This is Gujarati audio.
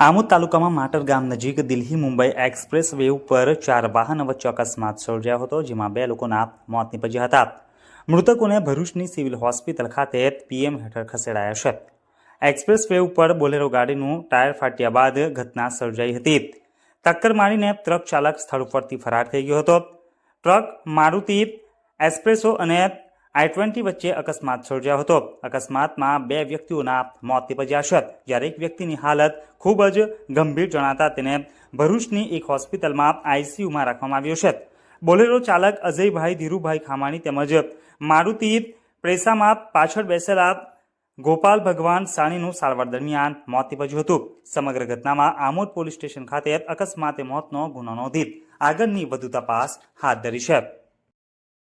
આમોદ તાલુકામાં માટર ગામ નજીક દિલ્હી મુંબઈ એક્સપ્રેસ વે ઉપર ચાર વાહન વચ્ચે અકસ્માત સર્જાયો હતો, જેમાં બે લોકોના મોત નીપજ્યા હતા. મૃતકોને ભરૂચની સિવિલ હોસ્પિટલ ખાતે પીએમ હેઠળ ખસેડાયા છે. એક્સપ્રેસ વે ઉપર બોલેરો ગાડીનું ટાયર ફાટ્યા બાદ ઘટના સર્જાઈ હતી. ટક્કર મારીને ટ્રક ચાલક સ્થળ ઉપરથી ફરાર થઈ ગયો હતો. ટ્રક મારુતિ એસ્પ્રેસો અને આઈ ટ્વેન્ટી વચ્ચે અકસ્માત સર્જાયો હતો. અકસ્માતમાં બે વ્યક્તિઓના મોત નિપજ્યા છે. જ્યારે એક વ્યક્તિની હાલત ખૂબ જ ગંભીર જણાતા તેને ભરૂચની એક હોસ્પિટલમાં આઈસીયુમાં રાખવામાં આવ્યો છે. બોલેરો ચાલક અજયભાઈ ધીરુભાઈ ખામાણી તેમજ મારુતિ પ્રેસામાં પાછળ બેસેલા ગોપાલ ભગવાન સાણીનું સારવાર દરમિયાન મોત નિપજ્યું હતું. સમગ્ર ઘટનામાં આમોદ પોલીસ સ્ટેશન ખાતે અકસ્માતે મોતનો ગુનો નોંધી આગળની વધુ તપાસ હાથ ધરી છે.